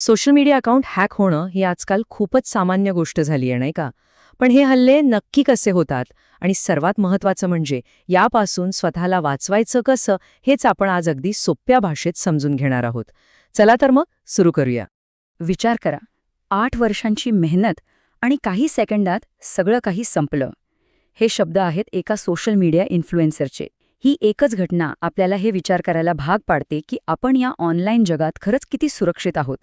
Social media account hack होणं ही आजकाल खूपच सामान्य गोष्ट झाली आहे नाही का? पण हे हल्ले नक्की कसे होतात? आणि सर्वात महत्वाचं म्हणजे यापासून स्वतःला वाचवायचं कसं हेच आपण आज अगदी सोप्या भाषेत समजून घेणार आहोत. चला तर मग सुरू करूया. विचार करा. आठ वर्षांची मेहनत आणि काही सेकंदात सगळं काही संपलं. हे शब्द आहेत एका सोशल मीडिया इन्फ्लुएन्सरचे. ही एकच घटना आपल्याला हे विचार करायला भाग पाडते की आपण या ऑनलाईन जगात खरंच किती सुरक्षित आहोत.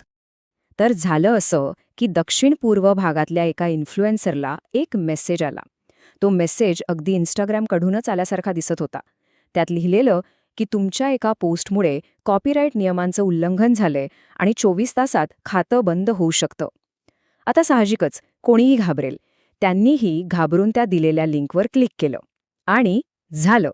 तर झालं असं की दक्षिण पूर्व भागातल्या एका इन्फ्लुएन्सरला एक मेसेज आला. तो मेसेज अगदी इन्स्टाग्रामकडूनच आल्यासारखा दिसत होता. त्यात लिहिलेलं की तुमच्या एका पोस्टमुळे कॉपीराईट नियमांचं उल्लंघन झालंय आणि चोवीस तासात खातं बंद होऊ शकतं. आता साहजिकच कोणीही घाबरेल. त्यांनीही घाबरून त्या दिलेल्या लिंकवर क्लिक केलं. आणि झालं.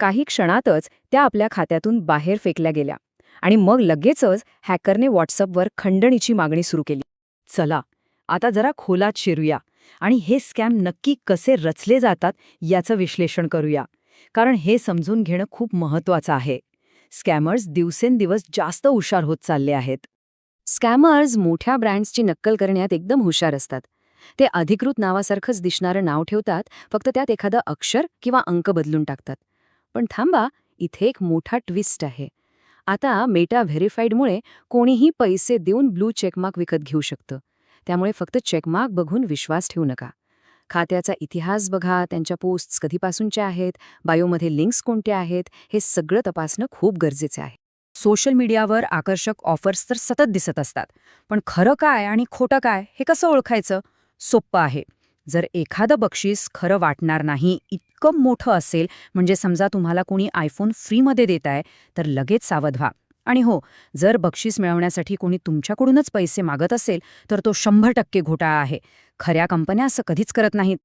काही क्षणातच त्या आपल्या खात्यातून बाहेर फेकल्या गेल्या. आणि मग लगेचच हॅकरने व्हॉट्सअपवर खंडणीची मागणी सुरू केली. चला आता जरा खोलात शिरूया आणि हे स्कॅम नक्की कसे रचले जातात याचं विश्लेषण करूया. कारण हे समजून घेणं खूप महत्वाचं आहे. स्कॅमर्स दिवसेंदिवस जास्त हुशार होत चालले आहेत. स्कॅमर्स मोठ्या ब्रँड्सची नक्कल करण्यात एकदम हुशार असतात. ते अधिकृत नावासारखंच दिसणारं नाव ठेवतात फक्त त्यात एखादं अक्षर किंवा अंक बदलून टाकतात. पण थांबा इथे एक मोठा ट्विस्ट आहे. आता मेटा व्हेरीफाईडमुळे कोणीही पैसे देऊन ब्लू चेकमार्क विकत घेऊ शकतं. त्यामुळे फक्त चेकमार्क बघून विश्वास ठेवू नका. खात्याचा इतिहास बघा त्यांच्या पोस्ट्स कधीपासूनच्या आहेत बायोमध्ये लिंक्स कोणत्या आहेत हे सगळं तपासणं खूप गरजेचं आहे. सोशल मीडियावर आकर्षक ऑफर्स तर सतत दिसत असतात. पण खरं काय आणि खोटं काय हे कसं ओळखायचं? सोप्पं आहे. जर एखादं बक्षीस खरं वाटणार नाही इतकं मोठं असेल म्हणजे समजा तुम्हाला कोणी आयफोन फ्रीमध्ये देत आहे तर लगेच सावध व्हा. आणि हो जर बक्षीस मिळवण्यासाठी कोणी तुमच्याकडूनच पैसे मागत असेल तर तो शंभर टक्के घोटाळा आहे. खऱ्या कंपन्या असं कधीच करत नाहीत.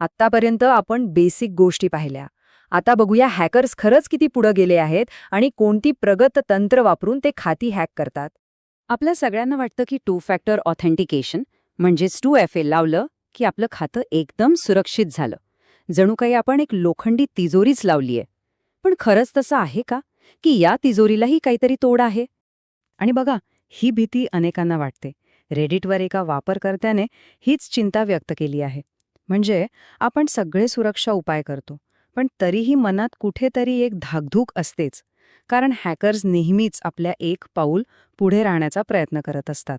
आत्तापर्यंत आपण बेसिक गोष्टी पाहिल्या. आता बघूया हॅकर्स खरंच किती पुढं गेले आहेत आणि कोणती प्रगत तंत्र वापरून ते खाती हॅक करतात. आपल्या सगळ्यांना वाटतं की टू फॅक्टर ऑथेंटिकेशन म्हणजेच टू एफ ए लावलं की आपलं खातं एकदम सुरक्षित झालं. जणू काही आपण एक लोखंडी तिजोरीच लावलीय. पण खरंच तसं आहे का? की या तिजोरीलाही काहीतरी तोड आहे? आणि बघा ही भीती अनेकांना वाटते. रेडिटवर एका वापरकर्त्याने हीच चिंता व्यक्त केली आहे. म्हणजे आपण सगळे सुरक्षा उपाय करतो पण तरीही मनात कुठेतरी एक धाकधूक असतेच. कारण हॅकर्स नेहमीच आपल्या एक पाऊल पुढे राहण्याचा प्रयत्न करत असतात.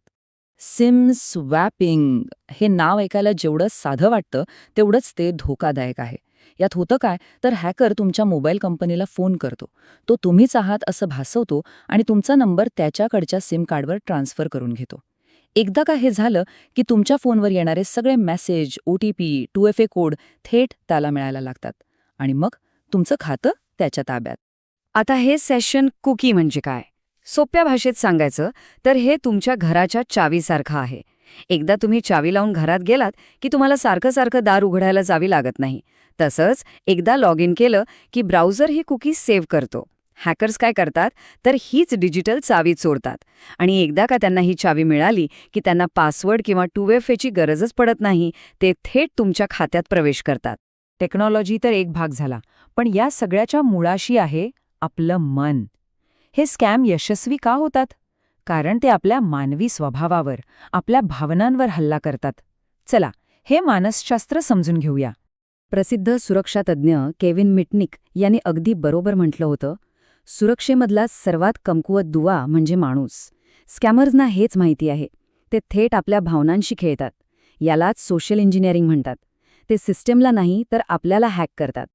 सिम स्वॅपिंग हे नाव ऐकायला जेवढं साधं वाटतं तेवढंच ते धोकादायक आहे. यात होतं काय? तर हॅकर तुमच्या मोबाईल कंपनीला फोन करतो. तो तुम्हीच आहात असं भासवतो आणि तुमचा नंबर त्याच्याकडच्या सिम कार्डवर ट्रान्सफर करून घेतो. एकदा का हे झालं की तुमच्या फोनवर येणारे सगळे message O T P two F A code थेट त्याला मिळायला लागतात. आणि मग तुमचं खातं त्याच्या ताब्यात. आता हे सेशन कुकी म्हणजे काय? सोप्या भाषेत सांगायचं तर हे तुमच्या घराच्या चावीसारखं आहे. एकदा तुम्ही चावी लावून घरात गेलात की तुम्हाला सारखं सारखं दार उघडायला जावी लागत नाही. तसंच एकदा लॉग इन केलं की ब्राउझर ही कुकीज सेव्ह करतो. हॅकर्स काय करतात? तर हीच डिजिटल चावी चोरतात. आणि एकदा का त्यांना ही चावी मिळाली की त्यांना पासवर्ड किंवा टू एफ गरजच पडत नाही ते थेट तुमच्या खात्यात प्रवेश करतात. टेक्नॉलॉजी तर एक भाग झाला पण या सगळ्याच्या मुळाशी आहे आपलं मन. हे स्कॅम यशस्वी का होतात? कारण ते आपल्या मानवी स्वभावावर आपल्या भावनांवर हल्ला करतात. चला हे मानसशास्त्र समजून घेऊया. प्रसिद्ध सुरक्षा तज्ज्ञ केविन मिटनिक यांनी अगदी बरोबर म्हटलं होतं सुरक्षेमधला सर्वात कमकुवत दुवा म्हणजे माणूस. स्कॅमर्सना हेच माहिती आहे. ते थेट आपल्या भावनांशी खेळतात. यालाच सोशल इंजिनिअरिंग म्हणतात. ते सिस्टमला नाही तर आपल्याला हॅक करतात.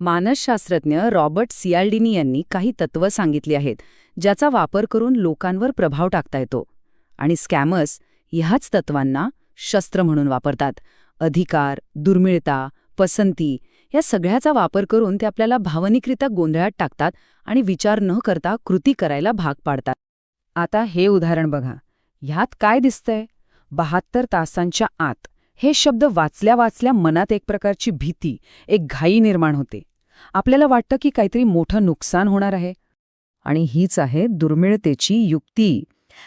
मानसशास्त्रज्ञ रॉबर्ट सियाल्डिनी यांनी काही तत्त्व सांगितली आहेत ज्याचा वापर करून लोकांवर प्रभाव टाकता येतो. आणि स्कॅमर्स ह्याच तत्वांना शस्त्र म्हणून वापरतात. अधिकार दुर्मिळता पसंती या सगळ्याचा वापर करून ते आपल्याला भावनिकरित्या गोंधळात टाकतात आणि विचार न करता कृती करायला भाग पाडतात. आता हे उदाहरण बघा. ह्यात काय दिसतंय? बहात्तर तासांच्या आत हे शब्द वाचल्या वाचल्या मनात एक प्रकारची भीती एक घाई निर्माण होते. आपल्याला वाटतं की काहीतरी मोठं नुकसान होणार आहे. आणि हीच आहे दुर्मिळतेची युक्ती.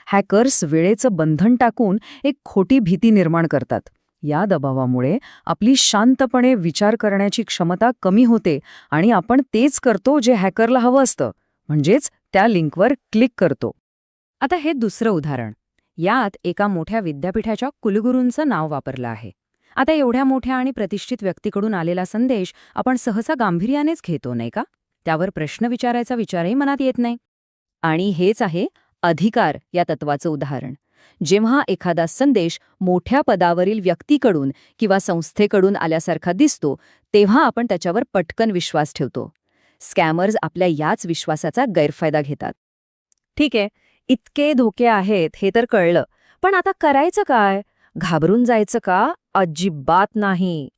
हॅकर्स वेळेचं बंधन टाकून एक खोटी भीती निर्माण करतात. या दबावामुळे आपली शांतपणे विचार करण्याची क्षमता कमी होते आणि आपण तेच करतो जे हॅकरला हवं असतं म्हणजेच त्या लिंकवर क्लिक करतो. आता हे दुसरं उदाहरण. यात एका मोठ्या विद्यापीठाच्या कुलगुरूंचं नाव वापरलं आहे. आता एवढ्या मोठ्या आणि प्रतिष्ठित व्यक्तीकडून आलेला संदेश आपण सहसा गांभीर्यानेच घेतो नाही का? त्यावर प्रश्न विचारायचा विचारही मनात येत नाही. आणि हेच आहे अधिकार या तत्वाचं उदाहरण. जेव्हा एखादा संदेश मोठ्या पदावरील व्यक्तीकडून किंवा संस्थेकडून आल्यासारखा दिसतो तेव्हा आपण त्याच्यावर पटकन विश्वास ठेवतो. स्कॅमर्स आपल्या याच विश्वासाचा गैरफायदा घेतात. ठीक आहे इतके धोके आहेत हे तर कळलं. पण आता करायचं काय? घाबरून जायचं का? अजिबात नाही.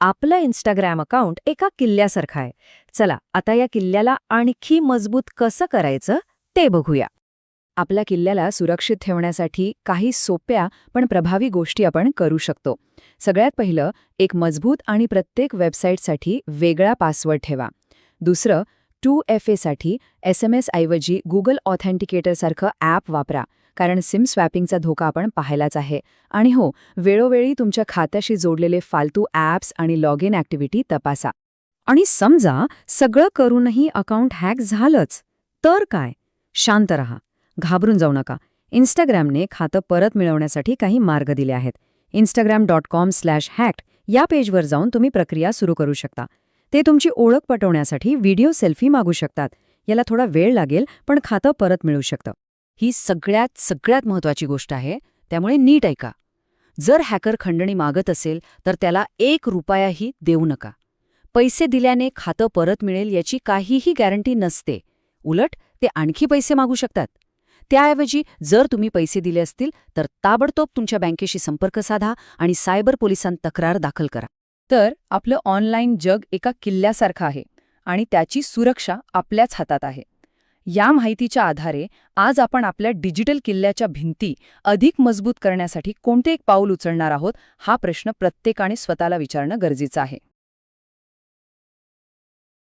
आपलं इंस्टाग्राम अकाउंट एका किल्ल्यासारखं आहे. चला आता या किल्ल्याला आणखी मजबूत कसं करायचं ते बघूया. आपल्या किल्ल्याला सुरक्षित ठेवण्यासाठी काही सोप्या पण प्रभावी गोष्टी आपण करू शकतो. सगळ्यात पहिलं एक मजबूत आणि प्रत्येक वेबसाईटसाठी वेगळा पासवर्ड ठेवा. दुसरं टू एफ एसाठी एस एम एसऐवजी गुगल ऑथेंटिकेटरसारखं ॲप वापरा कारण सिम स्वॅपिंगचा धोका आपण पाहायलाच आहे. आणि हो वेळोवेळी तुमच्या खात्याशी जोडलेले फालतू ॲप्स आणि लॉग इन ॲक्टिव्हिटी तपासा. आणि समजा सगळं करूनही अकाउंट हॅक झालंच तर काय? शांत रहा घाबरून जाऊ नका. इन्स्टाग्रामने खातं परत मिळवण्यासाठी काही मार्ग दिले आहेत. Instagram dot com slash hacked या पेजवर जाऊन तुम्ही प्रक्रिया सुरू करू शकता. ते तुमची ओळख पटवण्यासाठी व्हिडिओ सेल्फी मागू शकतात. याला थोडा वेळ लागेल पण खातं परत मिळू शकतं. ही सगळ्यात सगळ्यात महत्वाची गोष्ट आहे. त्यामुळे नीट ऐका. जर हॅकर खंडणी मागत असेल तर त्याला एक रुपयाही देऊ नका. पैसे दिल्याने खातं परत मिळेल याची काहीही गॅरंटी नसते. उलट ते आणखी पैसे मागू शकतात. त्याऐवजी जर तुम्ही पैसे दिले असतील तर ताबडतोब तुमच्या बँकेशी संपर्क साधा आणि सायबर पोलिसांत तक्रार दाखल करा. तर आपलं ऑनलाईन जग एका किल्ल्यासारखं आहे आणि त्याची सुरक्षा आपल्याच हातात आहे. या माहितीच्या आधारे आज आपण आपल्या डिजिटल किल्ल्याच्या भिंती अधिक मजबूत करण्यासाठी कोणते एक पाऊल उचलणार आहोत हा प्रश्न प्रत्येकाने स्वतःला विचारणं गरजेचं आहे.